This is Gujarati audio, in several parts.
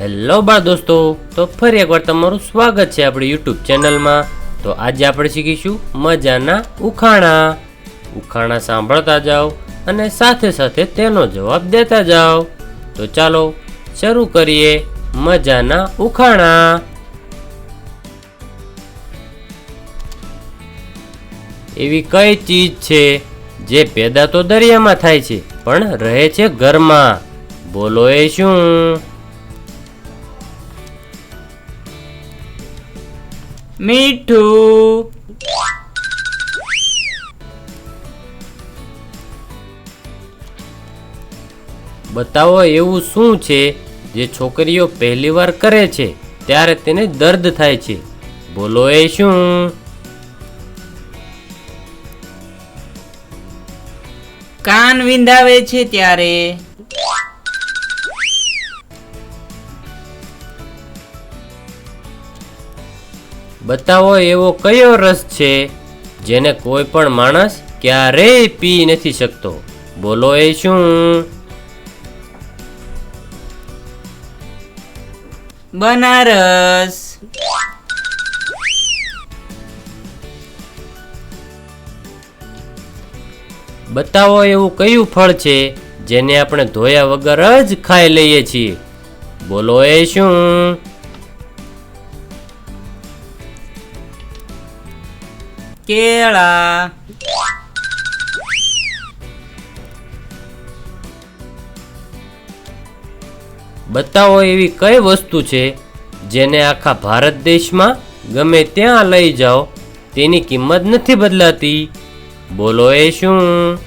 હેલો બાળ દોસ્તો, તો ફરી એકવાર તમારું સ્વાગત છે આપણી યુટ્યુબ ચેનલમાં. તો આજે આપણે શીખીશું મજાના ઉખાણા. ઉખાણા સાંભળતા જાઓ અને સાથે સાથે તેનો જવાબ દેતા જાઓ. તો ચાલો શરૂ કરીએ મજાના ઉખાણા. એવી કઈ ચીજ છે જે પેદા તો દરિયામાં થાય છે, પણ રહે છે ઘરમાં? બોલો એ શું? મીઠું. બતાવો, એવું શું છે જે છોકરીઓ પહેલી વાર કરે છે, ત્યારે તેને દર્દ થાય છે? બોલો એ શું? કાન વિંધાવે છે ત્યારે. બતાવો એવો કયો રસ છે જેને કોઈ પણ માણસ ક્યારેય પી નથી શકતો? બોલો એ શું? બનારસ. બતાવો એવું કયું ફળ છે જેને આપણે ધોયા વગર જ ખાઈ લઈએ છીએ? બોલો એ શું? કેળા બતાવો એવી કઈ વસ્તુ છે જેને આખા ભારત દેશમાં ગમે ત્યાં લઈ જાઓ, તેની કિંમત નથી બદલાતી? બોલો એ શું?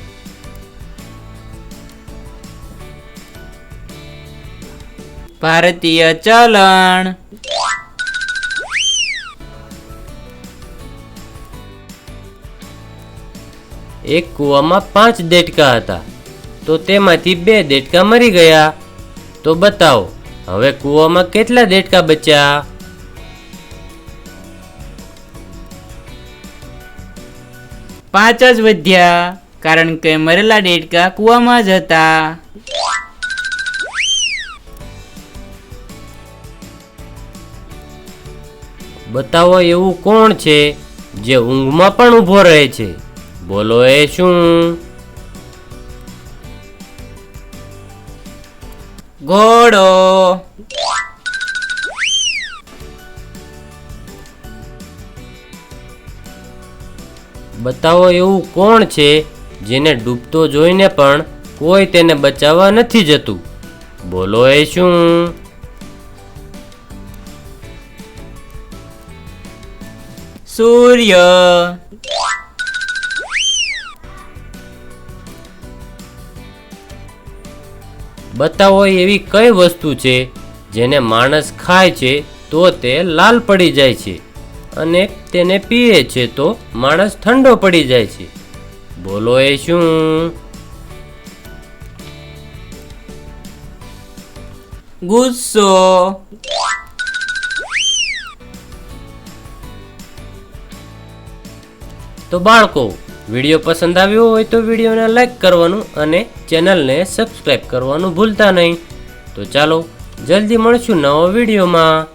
ભારતીય ચલણ. એક કૂવામાં પાંચ દેડકા હતા. તો તેમાંથી બે દેડકા મરી ગયા. તો બતાવો, હવે કૂવામાં કેટલા દેડકા બચ્યા? પાંચ જ વધ્યા, કારણ કે મરેલા દેડકા કૂવામાં જ હતા. બતાવો એવું કોણ છે, જે ઊંઘમાં પણ ઊભો રહે છે? બોલો એ શું? ઘોડો. બતાવો એવું કોણ છે જેને ડૂબતો જોઈને પણ કોઈ તેને બચાવવા નથી જતું? બોલો એ શું? સૂર્ય. બતાવો એવી કઈ વસ્તુ છે જેને માણસ ખાય છે તો તે લાલ પડી જાય છે અને તેને પીએ છે તો માણસ ઠંડો પડી જાય છે. બોલો એ શું? ગુસ્સો. તો બાળકો વીડિયો પસંદ આવ્યો હોય તો વિડીયોને લાઈક કરવાનું અને ચેનલને સબસ્ક્રાઈબ કરવાનું ભૂલતા નહીં. તો ચાલો, જલ્દી મળશું નવા વિડીયોમાં.